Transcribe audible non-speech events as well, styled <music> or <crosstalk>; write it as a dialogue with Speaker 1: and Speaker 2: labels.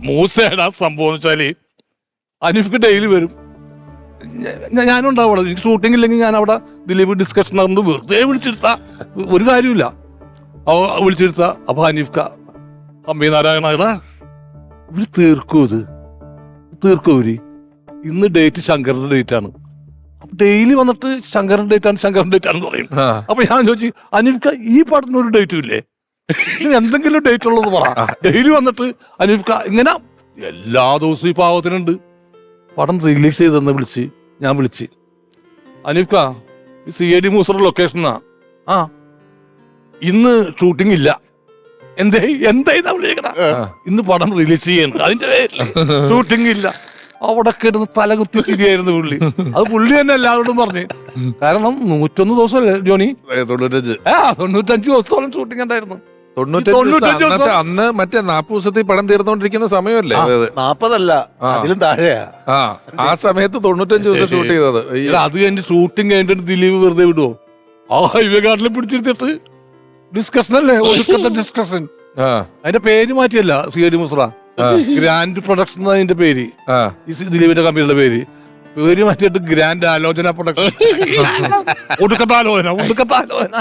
Speaker 1: മൂസയുടെ സംഭവം എന്ന് വെച്ചാൽ അനീഫ്ക്ക് ഡെയിലി വരും. ഞ- ഞാനും അവിടെ എനിക്ക് ഷൂട്ടിംഗ് ഇല്ലെങ്കിൽ ഞാൻ അവിടെ ദിലീപ് ഡിസ്കഷൻ നടന്നു വെറുതെ വിളിച്ചെടുത്ത ഒരു കാര്യമില്ല അവ വിളിച്ചെടുത്ത അപ്പൊ ഹനീഫ്ക അമ്പി നാരായണ എടാ ഇവർ തീർക്കൂ ഇത്? തീർക്കൂ ഇവർ? ഇന്ന് ഡേറ്റ് ശങ്കറിന്റെ ഡേറ്റ് ആണ്. ഡെയിലി വന്നിട്ട് ശങ്കറിന്റെ ഡേറ്റ് ആണ് ശങ്കറിന്റെ ഡേറ്റ് ആണെന്ന് പറയും. അപ്പൊ ഞാൻ ചോദിച്ചു അനീഫ്ക ഈ പടത്തിന് ഒരു ഡേറ്റും ഇല്ലേ? ഇതിന് എന്തെങ്കിലും ഡേറ്റ് ഉള്ളത് പറ. ഡെയിലി വന്നിട്ട് അനീഫ്ക ഇങ്ങനെ എല്ലാ ദിവസവും ഈ പാവത്തിനുണ്ട് പടം റിലീസ് ചെയ്തെന്ന് വിളിച്ച് ഞാൻ വിളിച്ച്. അനീഫ്ക ഈ സി ഐ ഡി മൂസറ ലൊക്കേഷനാ ആ. ഇന്ന് ഷൂട്ടിംഗ് ഇല്ല. എന്തേ എന്താ ഇതാ വിളിക്കണ? ഇന്ന് പടം റിലീസ് ചെയ്യണം അതിന്റെ ഷൂട്ടിംഗ് ഇല്ല. അവിടെ കിടന്ന് തലകുത്തി ചിരിയായിരുന്നു പുള്ളി. അത് പുള്ളി തന്നെ എല്ലാവരോടും പറഞ്ഞു. കാരണം നൂറ്റൊന്ന് ദിവസം ജോണി?
Speaker 2: തൊണ്ണൂറ്റഞ്ച്.
Speaker 1: ആ തൊണ്ണൂറ്റഞ്ച് ദിവസത്തോളം ഷൂട്ടിംഗ് ഉണ്ടായിരുന്നു.
Speaker 3: തൊണ്ണൂറ്റഞ്ച്. അന്ന് മറ്റേ നാപ്പത് ദിവസത്തിൽ പടം തീർന്നുകൊണ്ടിരിക്കുന്ന സമയമല്ലേ?
Speaker 2: നാപ്പതല്ല
Speaker 3: ആ.
Speaker 2: അതിലും താഴെയാ.
Speaker 3: ആ ആ സമയത്ത് തൊണ്ണൂറ്റഞ്ച് ദിവസം ഷൂട്ട് ചെയ്തത്.
Speaker 1: അത് കഴിഞ്ഞ് ഷൂട്ടിംഗ് കഴിഞ്ഞിട്ട് ദിലീപ് വെറുതെ വിടുവോ? ആ ഹൈവേ ഗാർഡിൽ പിടിച്ചെടുത്തിട്ട് ഡിസ്കഷൻ അല്ലേ? ഒടുക്കത്തെ ഡിസ്കഷൻ
Speaker 3: ആ.
Speaker 1: അതിന്റെ പേര് മാറ്റിയല്ല സി ഡി മുസ്ര ഗ്രാൻഡ് പ്രൊഡക്ഷൻ അതിന്റെ പേര്. ദിലീപിന്റെ കമ്പനിയുടെ പേര്. പേര് മാറ്റിയിട്ട് ഗ്രാൻഡ് ആലോചന പ്രൊഡക്ഷൻ <laughs> ഒടുക്കത്താലോചന ഒടുക്കത്താലോചന